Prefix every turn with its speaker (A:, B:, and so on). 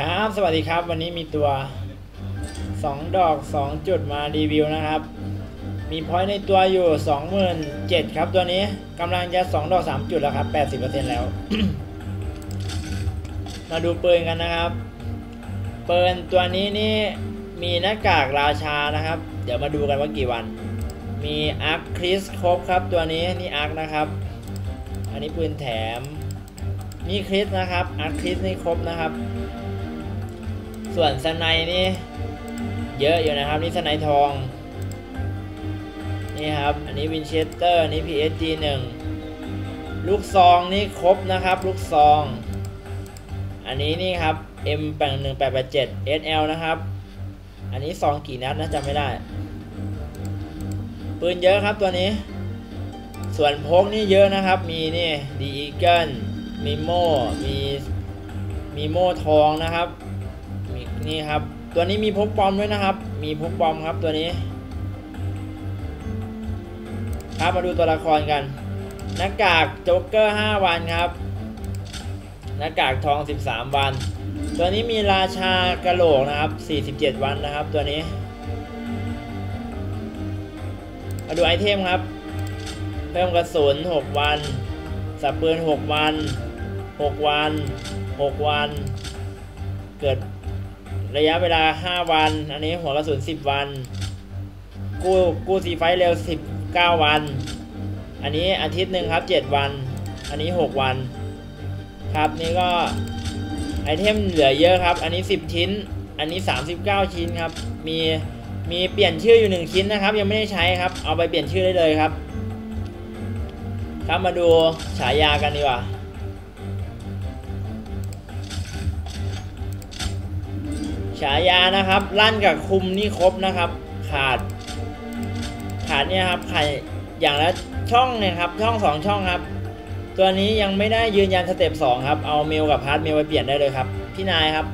A: ครับสวัสดีครับวันนี้มีตัว 2 ดอก 2 จุดมารีวิวนะครับ มีพอยต์ในตัวอยู่ 27,000ครับตัวนี้กำลังจะ 2 ดอก 3 จุดแล้วครับ 80%แล้ว มาดูปืนกันนะครับปืนตัวนี้นี่มีหน้ากากราชานะครับ เดี๋ยวมาดูกันว่ากี่วัน มีอาร์คคริสครบครับตัวนี้นี่อาร์คนะครับ อันนี้ปืนแถมนี่คริสนะครับอาร์คคริสนี่ครบนะครับ ส่วนสไนนี่เยอะอยู่นะครับ นี่สไนทอง นี่ครับ อันนี้วินเชสเตอร์นี่ PSG 1 ลูกซองนี่ครบนะครับ ลูกซอง อันนี้นี่ครับ M 8 1 8 8 7 SL นะครับ อันนี้ซองกี่นัดนะจำไม่ได้ ปืนเยอะครับตัวนี้ ส่วนพกนี่เยอะนะครับ มีนี่ดีอีเกิลมีโม่มีมีโม่ทองนะครับ มีนี่ครับ ตัวนี้มีพกปลอมด้วยนะครับ มีพกปลอมครับตัวนี้ ครับมาดูตัวละครกัน หน้ากากโจ๊กเกอร์ 5 วันครับ หน้ากากทอง 13 วัน ตัวนี้มีราชากระโหลกนะครับ 47 วันนะครับ ตัวนี้ มาดูไอเทมครับ เพิ่มกระสุน 6 วัน สับปืน 6 วัน 6 วัน 6 วัน เกิด ระยะเวลา 5 วัน อันนี้หัวกระสุน 10 วัน กู้กู้สีไฟเร็ว 19 วัน อันนี้อาทิตย์หนึ่งครับ 7 วัน อันนี้ 6 วัน ครับนี่ก็ไอเทมเหลือเยอะครับ อันนี้ 10 ชิ้น อันนี้ 39 ชิ้นครับ มีมีเปลี่ยนชื่ออยู่ 1 ชิ้นนะครับ ยังไม่ได้ใช้ครับ เอาไปเปลี่ยนชื่อได้เลยครับ ครับมาดูฉายากันดีกว่า ฉายานะครับลั่นกับคุมนี่ครบนะครับ ขาด ขาดเนี่ยครับขาดอย่างละช่องเนี่ยครับช่องสองช่องครับ ตัวนี้ยังไม่ได้ยืนยันสเต็ปสองครับเอาเมลกับพาร์ทเมลไปเปลี่ยนได้เลยครับพี่นายครับ